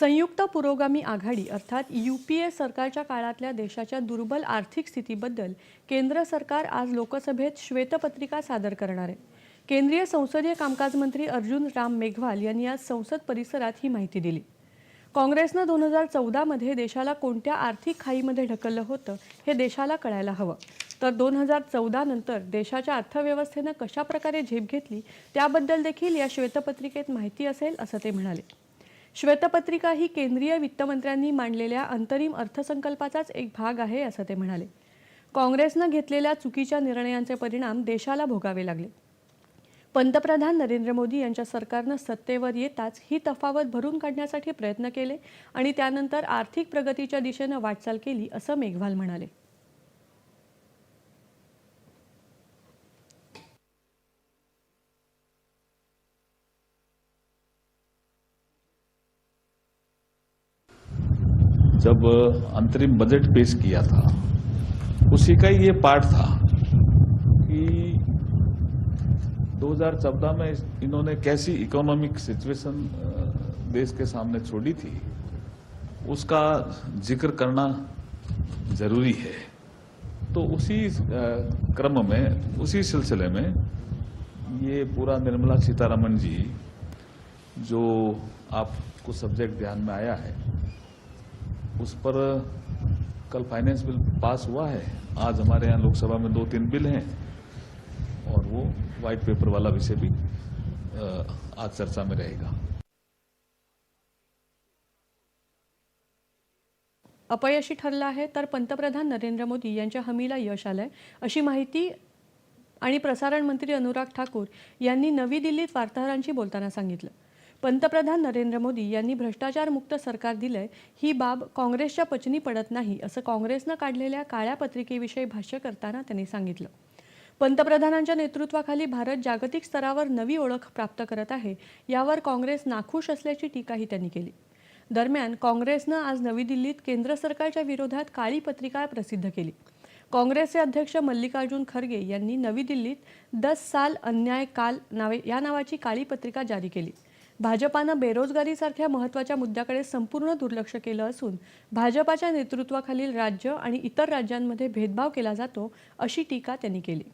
संयुक्त पुरोगामी आघाडी अर्थात यू पी ए सरकारच्या काळातल्या देशाच्या दुर्बल आर्थिक स्थितीबद्दल केंद्र सरकार आज लोकसभेत श्वेतपत्रिका सादर करणार आहे. केंद्रीय संसदीय कामकाज मंत्री अर्जुन राम मेघवाल यांनी आज संसद परिसरात ही माहिती दिली. काँग्रेसनं दोन हजार चौदामध्ये देशाला कोणत्या आर्थिक खाईमध्ये ढकललं होतं हे देशाला कळायला हवं. तर दोन हजार चौदा नंतर देशाच्या अर्थव्यवस्थेनं कशा प्रकारे झेप घेतली त्याबद्दल देखील या श्वेतपत्रिकेत माहिती असेल असं ते म्हणाले. श्वेतपत्रिका ही केंद्रीय वित्तमंत्र्यांनी मांडलेल्या अंतरिम अर्थसंकल्पाचाच एक भाग आहे असं ते म्हणाले. काँग्रेसनं घेतलेल्या चुकीच्या निर्णयांचे परिणाम देशाला भोगावे लागले. पंतप्रधान नरेंद्र मोदी यांच्या सरकारनं सत्तेवर येताच ही तफावत भरून काढण्यासाठी प्रयत्न केले आणि त्यानंतर आर्थिक प्रगतीच्या दिशेनं वाटचाल केली असं मेघवाल म्हणाले. जब अंतरिम बजट पेश किया था, उसी का ये पार्ट था कि 2014 में इन्होंने कैसी इकोनॉमिक सिचुएशन देश के सामने छोड़ी थी, उसका ज़िक्र करना ज़रूरी है। तो उसी क्रम में, उसी सिलसिले में ये पूरा निर्मला सीतारमन जी, जो आपको सब्जेक्ट ध्यान में आया है उस पर कल फाइनेंस बिल पास हुआ है। आज हमारे यहाँ लोकसभा में दो तीन बिल हैं। और वो वाइट पेपर वाला विषय भी आज चर्चा में रहेगा। अपयशी ठरला आहे तर पंतप्रधान नरेंद्र मोदी यांच्या हमीला यश आलंय अशी माहिती आणि प्रसारण मंत्री अनुराग ठाकूर यांनी नवी दिल्लीत वार्ताहरांशी बोलताना सांगितलं. पंतप्रधान नरेंद्र मोदी यांनी भ्रष्टाचारमुक्त सरकार दिलंय ही बाब काँग्रेसच्या पचनी पडत नाही असं काँग्रेसनं काढलेल्या काळ्या पत्रिकेविषयी भाष्य करताना त्यांनी सांगितलं. पंतप्रधानांच्या नेतृत्वाखाली भारत जागतिक स्तरावर नवी ओळख प्राप्त करत आहे यावर काँग्रेस नाखुश असल्याची टीकाही त्यांनी केली. दरम्यान काँग्रेसनं आज नवी दिल्लीत केंद्र सरकारच्या विरोधात काळी पत्रिका प्रसिद्ध केली. काँग्रेसचे अध्यक्ष मल्लिकार्जुन खरगे यांनी नवी दिल्लीत दस साल अन्याय काल नावे या नावाची काळी पत्रिका जारी केली. भाजपानं बेरोजगारीसारख्या महत्त्वाच्या मुद्द्याकडे संपूर्ण दुर्लक्ष केलं असून भाजपाच्या नेतृत्वाखालील राज्य आणि इतर राज्यांमध्ये भेदभाव केला जातो अशी टीका त्यांनी केली.